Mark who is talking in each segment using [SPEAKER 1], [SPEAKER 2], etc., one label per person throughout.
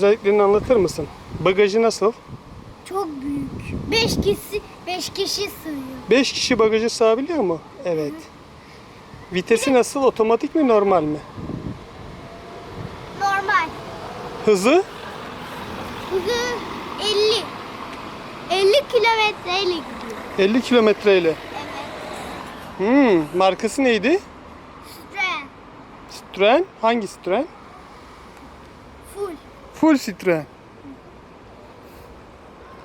[SPEAKER 1] Özelliklerini anlatır mısın? Bagajı nasıl?
[SPEAKER 2] Çok büyük. 5 kişi 5 kişi sığıyor.
[SPEAKER 1] 5 kişi bagajı sığabiliyor mu? Evet. Vitesi nasıl? Otomatik mi normal mi?
[SPEAKER 2] Normal.
[SPEAKER 1] Hızı?
[SPEAKER 2] Hızı 50. 50 kilometreyle gidiyor.
[SPEAKER 1] 50 kilometre ile.
[SPEAKER 2] Evet.
[SPEAKER 1] Hmm, markası neydi?
[SPEAKER 2] Stren.
[SPEAKER 1] Citroen. Hangi Citroen?
[SPEAKER 2] Full.
[SPEAKER 1] Full Citroen.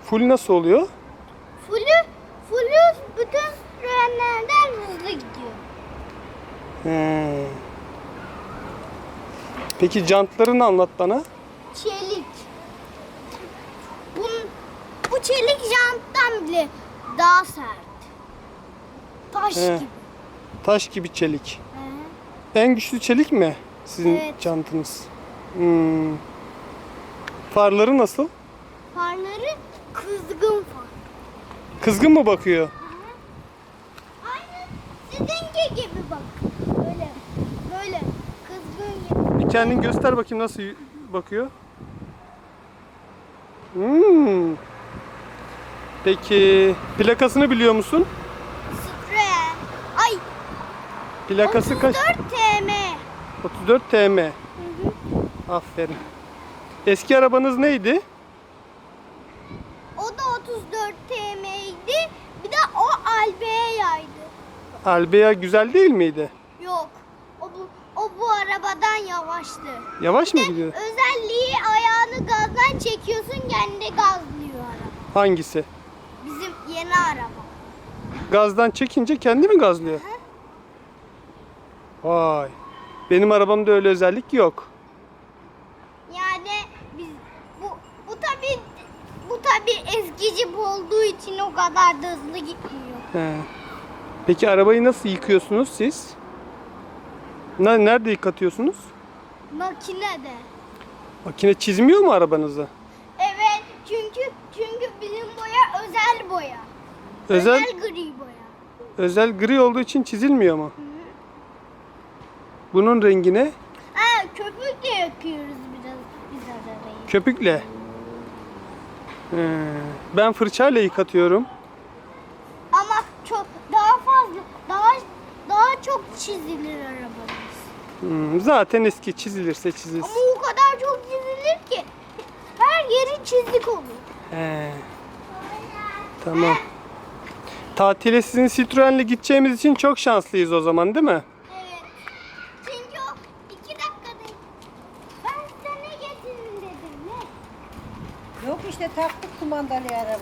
[SPEAKER 1] Full nasıl oluyor?
[SPEAKER 2] Full'ü, full'ü bütün trenlerden hızlı gidiyor.
[SPEAKER 1] Hmm. Peki jantlarını anlat bana.
[SPEAKER 2] Çelik. Bunun, bu çelik janttan bile daha sert. Taş
[SPEAKER 1] He.
[SPEAKER 2] gibi.
[SPEAKER 1] Taş gibi çelik.
[SPEAKER 2] He.
[SPEAKER 1] En güçlü çelik mi sizin
[SPEAKER 2] Evet.
[SPEAKER 1] jantınız? Hmm. Farları nasıl?
[SPEAKER 2] Farları kızgın far.
[SPEAKER 1] Kızgın mı bakıyor?
[SPEAKER 2] Aynı sizinki gibi bak. Böyle. Böyle. Kızgın gibi.
[SPEAKER 1] Bir kendin göster bakayım nasıl bakıyor. Hmm. Peki plakasını biliyor musun?
[SPEAKER 2] Stren. Ay.
[SPEAKER 1] Plakası kaç?
[SPEAKER 2] 34 TM.
[SPEAKER 1] 34 TM.
[SPEAKER 2] Hı hı.
[SPEAKER 1] Aferin. Eski arabanız neydi?
[SPEAKER 2] O da 34 TM'ydi. Bir de o Albea'ydı.
[SPEAKER 1] Albea güzel değil miydi?
[SPEAKER 2] Yok. O bu, o bu arabadan yavaştı.
[SPEAKER 1] Yavaş mı gidiyor?
[SPEAKER 2] Özelliği ayağını gazdan çekiyorsun kendi gazlıyor araba.
[SPEAKER 1] Hangisi?
[SPEAKER 2] Bizim yeni araba.
[SPEAKER 1] Gazdan çekince kendi mi gazlıyor? Vay. Benim arabamda öyle özellik yok.
[SPEAKER 2] Yani biz bu bu tabi tabi eski cip olduğu için o kadar da hızlı gitmiyor.
[SPEAKER 1] He. Peki arabayı nasıl yıkıyorsunuz siz? Ne- Nerede yıkatıyorsunuz?
[SPEAKER 2] Makinede.
[SPEAKER 1] Makine çizmiyor mu arabanızı?
[SPEAKER 2] Evet çünkü çünkü bizim boya özel boya.
[SPEAKER 1] Özel
[SPEAKER 2] gri boya.
[SPEAKER 1] özel gri olduğu için çizilmiyor mu? Bunun rengi ne?
[SPEAKER 2] Ha köpükle yakıyoruz biraz biz arabayı.
[SPEAKER 1] Köpükle. He. Ben fırçayla yıkatıyorum.
[SPEAKER 2] Ama çok daha fazla daha daha çok çizilir arabamız.
[SPEAKER 1] Hmm, Zaten eski çizilirse çizilsin.
[SPEAKER 2] Ama o kadar çok çizilir ki her yeri çizik olur.
[SPEAKER 1] He. Tamam. Tatile sizin Citroen'le gideceğimiz için çok şanslıyız o zaman değil mi?
[SPEAKER 2] Evet. Çünkü o iki dakikada ben size ne getirin dedim ne?
[SPEAKER 3] Yok işte taktık kumandalı araba.